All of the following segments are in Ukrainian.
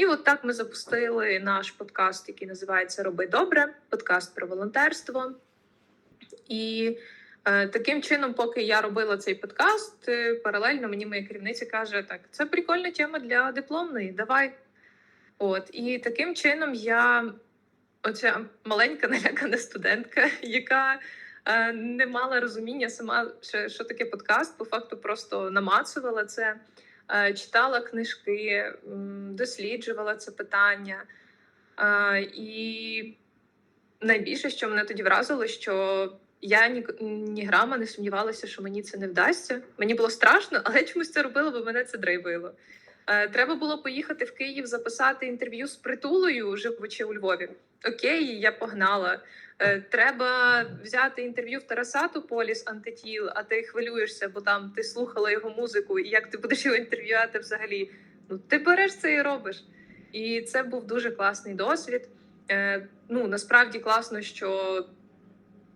І от так ми запустили наш подкаст, який називається Роби добре, подкаст про волонтерство. І е, таким чином, поки я робила цей подкаст, е, паралельно мені моя керівниця каже: так, це прикольна тема для дипломної, давай. От, і таким чином я, оця маленька налякана студентка, яка е, не мала розуміння сама, що, що таке подкаст, по факту просто намацувала це, читала книжки, досліджувала це питання. Е, і найбільше, що мене тоді вразило, що я ні, ні грама не сумнівалася, що мені це не вдасться. Мені було страшно, але чомусь це робила, бо мене це драйвило. Е, Треба було поїхати в Київ записати інтерв'ю з притулою, живучи у Львові. Окей, я погнала. Е, Треба взяти інтерв'ю в Тараса Тополі з антитіл, а ти хвилюєшся, бо там ти слухала його музику, і як ти будеш його інтерв'ювати взагалі? Ну, ти береш це і робиш. І це був дуже класний досвід. Е, Ну насправді класно, що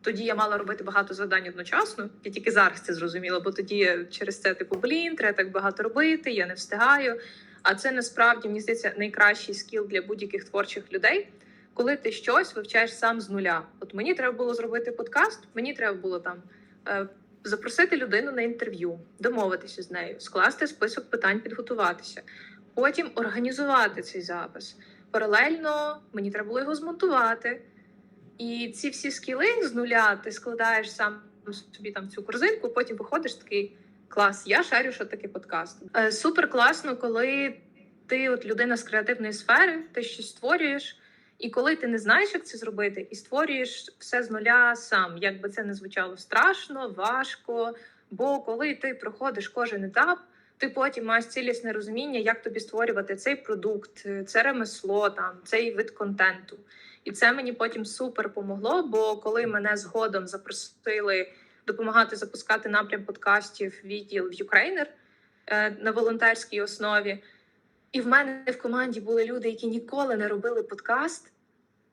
тоді я мала робити багато завдань одночасно. Я тільки зараз це зрозуміла, бо тоді через це типу блін, треба так багато робити, я не встигаю. А це насправді мені здається найкращий скіл для будь-яких творчих людей, коли ти щось вивчаєш сам з нуля. От мені треба було зробити подкаст, мені треба було там е, запросити людину на інтерв'ю, домовитися з нею, скласти список питань, підготуватися, потім організувати цей запис. Паралельно мені треба було його змонтувати. І ці всі скіли з нуля ти складаєш сам собі там цю корзинку, потім виходиш такий клас. Я шарю, що таке подкаст. Е, супер класно, коли ти от людина з креативної сфери, ти щось створюєш, і коли ти не знаєш, як це зробити, і створюєш все з нуля сам, як би це не звучало страшно, важко. Бо коли ти проходиш кожен етап, ти потім маєш цілісне розуміння, як тобі створювати цей продукт, це ремесло, там цей вид контенту. І це мені потім супер помогло. Бо коли мене згодом запросили допомагати запускати напрям подкастів відділ в Юкрейнер е, на волонтерській основі, і в мене в команді були люди, які ніколи не робили подкаст.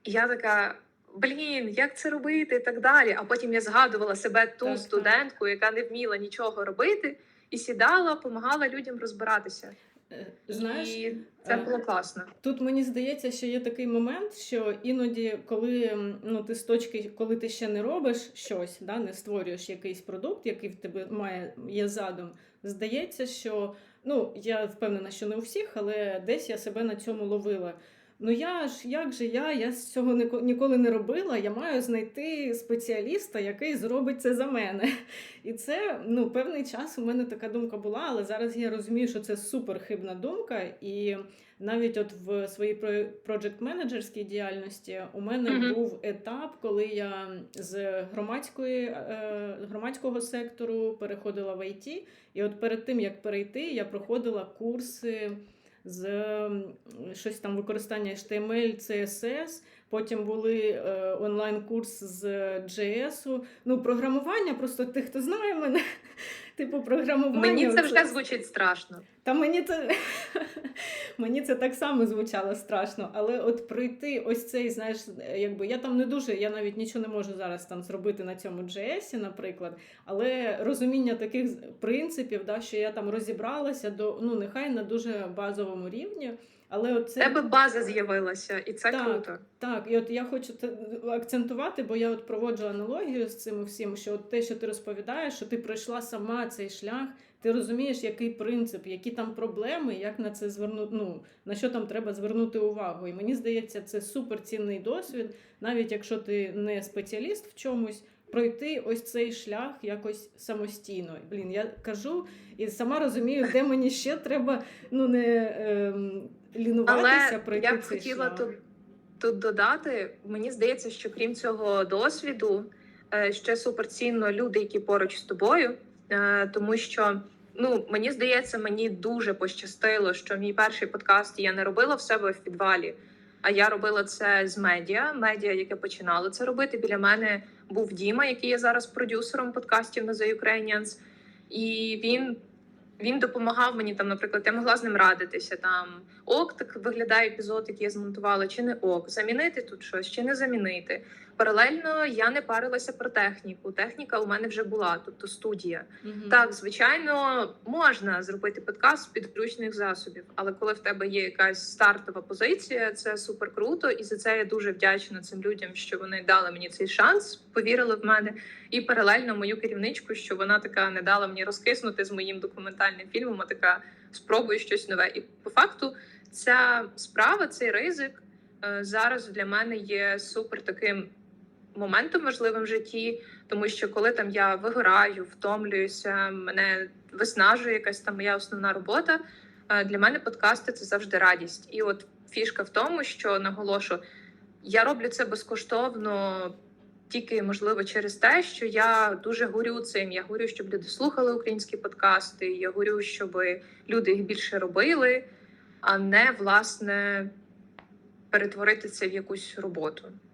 І я така. Блін, як це робити і так далі. А потім я згадувала себе ту Так, так. студентку, яка не вміла нічого робити, і сідала, допомагала людям розбиратися. Знаєш, і це е, було класно. Тут мені здається, що є такий момент, що іноді, коли ну ти з точки, коли ти ще не робиш щось, да, не створюєш якийсь продукт, який в тебе має є задум, здається, що ну я впевнена, що не у всіх, але десь я себе на цьому ловила. Ну я ж як же я? Я з цього ніко- ніколи не робила. Я маю знайти спеціаліста, який зробить це за мене. І це ну певний час у мене така думка була, але зараз я розумію, що це супер хибна думка. І навіть от в своїй проджект менеджерській діяльності у мене Мгм. був етап, коли я з громадської е, громадського сектору переходила в IT. І от перед тим як перейти, я проходила курси з щось там використання HTML, CSS. Потім були е, онлайн-курс з JS. Ну, програмування, просто тих, хто знає мене, типу програмування. Мені це вже звучить страшно. та мені це мені це так само звучало страшно, але от пройти ось цей, знаєш, якби я там не дуже, я навіть нічого не можу зараз там зробити на цьому JS, наприклад, але розуміння таких принципів, да, що я там розібралася до ну нехай на дуже базовому рівні. Але от У це тебе база з'явилася, і це Так. круто. так, і от я хочу акцентувати, бо я от проводжу аналогію з цим всім, що от те, що ти розповідаєш, що ти пройшла сама цей шлях, ти розумієш, який принцип, які там проблеми, як на це звернути, ну на що там треба звернути увагу. І мені здається, це суперцінний досвід, навіть якщо ти не спеціаліст в чомусь. Пройти ось цей шлях якось самостійно. Блін, я кажу і сама розумію, де мені ще треба ну не ем, лінуватися, Але пройти я б цей хотіла шлях. тут, тут додати. Мені здається, що крім цього досвіду, е, ще суперцінно люди, які поруч з тобою, е, тому що. Ну, мені здається, мені дуже пощастило, що мій перший подкаст я не робила в себе в підвалі, а я робила це з медіа. Медіа, яке починало це робити. Біля мене був Діма, який є зараз продюсером подкастів на The Ukrainians. І він, він допомагав мені там, наприклад, я могла з ним радитися там. ок, так виглядає епізод, який я змонтувала, чи не ок, замінити тут щось, чи не замінити. Паралельно я не парилася про техніку. Техніка у мене вже була, тобто студія. Мгм. Так, звичайно, можна зробити подкаст з підручних засобів, але коли в тебе є якась стартова позиція, це супер круто, і за це я дуже вдячна цим людям, що вони дали мені цей шанс, повірили в мене, і паралельно мою керівничку, що вона така не дала мені розкиснути з моїм документальним фільмом, а така спробуй щось нове. І по факту, ця справа, цей ризик е, зараз для мене є супер таким моментом важливим в житті. Тому що коли там я вигораю, втомлююся, мене виснажує якась там моя основна робота. е, Для мене подкасти це завжди радість. І от фішка в тому, що наголошу, я роблю це безкоштовно. Тільки можливо через те, що я дуже горю цим. Я горю, щоб люди слухали українські подкасти. Я горю, щоб люди їх більше робили, а не власне перетворити це в якусь роботу.